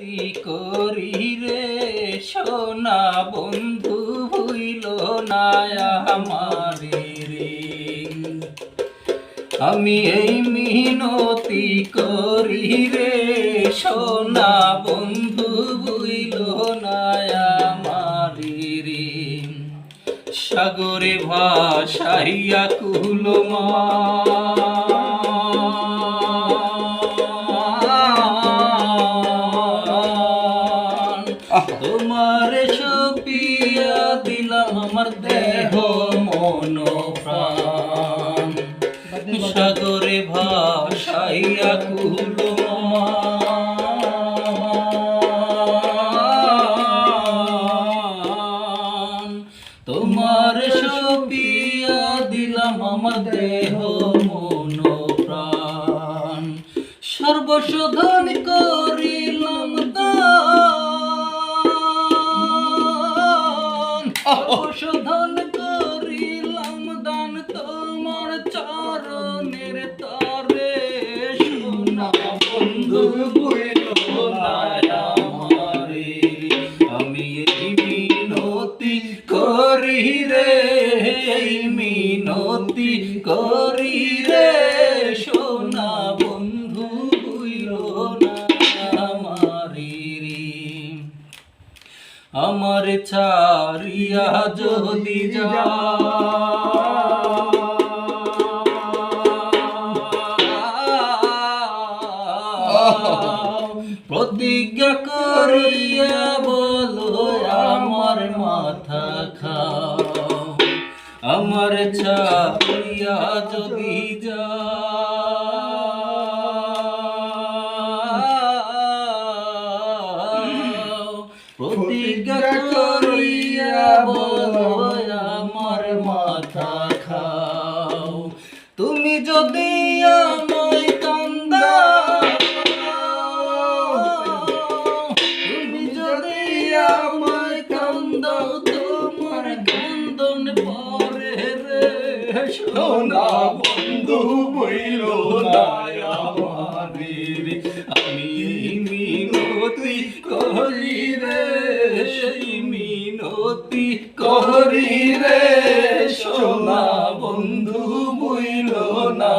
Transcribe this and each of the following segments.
মিনতি করি রে সোনা বন্ধু হইল না আমারে রে। আমি এই মিনতি করি রে সোনা বন্ধু হইল না আমারে রে। সাগরে ভাসাইয়া কুলমা। তোমার সপিয়া দিলাম আমার দেহ মন সাগরে ভাসাইয়া কুলমা তোমার সপিয়া দিলাম আমার দেহ মন প্রাণ সর্বশোধন করিলাম করি রে মিনতি করি রে সোনা বন্ধু হইল আমারে ছাড়িয়া যদি যা প্রতিজ্ঞা করিয়া বলো, আমার মাথা খাও, আমার ছাড়িয়া যদি যা প্রতিজ্ঞা করিয়া বলো, আমার মাথা খাও, তুমি যদি বইলো না, বন্ধু, বইলো না আমাদের আমি মিনতি করি রে মিনতি করি রে। সোনা, বন্ধু, বইলো না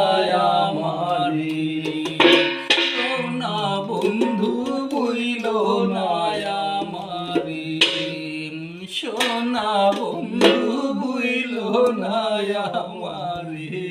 আমারি সোনা, বন্ধু, বইলো না naya mwari